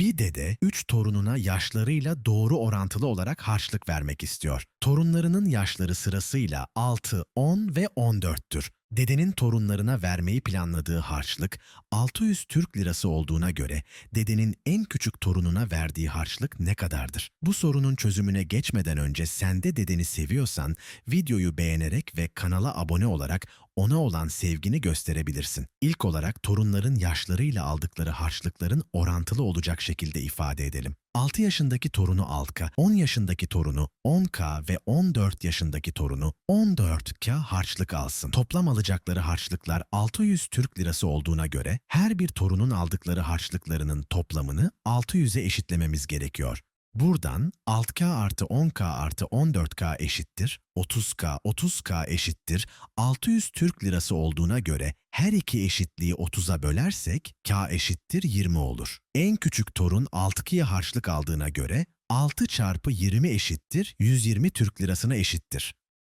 Bir dede üç torununa yaşlarıyla doğru orantılı olarak harçlık vermek istiyor. Torunlarının yaşları sırasıyla 6, 10 ve 14'tür. Dedenin torunlarına vermeyi planladığı harçlık 600 Türk lirası olduğuna göre dedenin en küçük torununa verdiği harçlık ne kadardır? Bu sorunun çözümüne geçmeden önce sen de dedeni seviyorsan videoyu beğenerek ve kanala abone olarak ona olan sevgini gösterebilirsin. İlk olarak torunların yaşlarıyla aldıkları harçlıkların orantılı olacak şekilde ifade edelim. 6 yaşındaki torunu 6K, 10 yaşındaki torunu 10K ve 14 yaşındaki torunu 14K harçlık alsın. Toplam alacakları harçlıklar 600 Türk lirası olduğuna göre her bir torunun aldıkları harçlıklarının toplamını 600'e eşitlememiz gerekiyor. Buradan 6K artı 10K artı 14K eşittir, 30K 30K eşittir, 600 Türk lirası olduğuna göre her iki eşitliği 30'a bölersek K eşittir 20 olur. En küçük torun 6K'ye harçlık aldığına göre 6 çarpı 20 eşittir 120 Türk lirasına eşittir.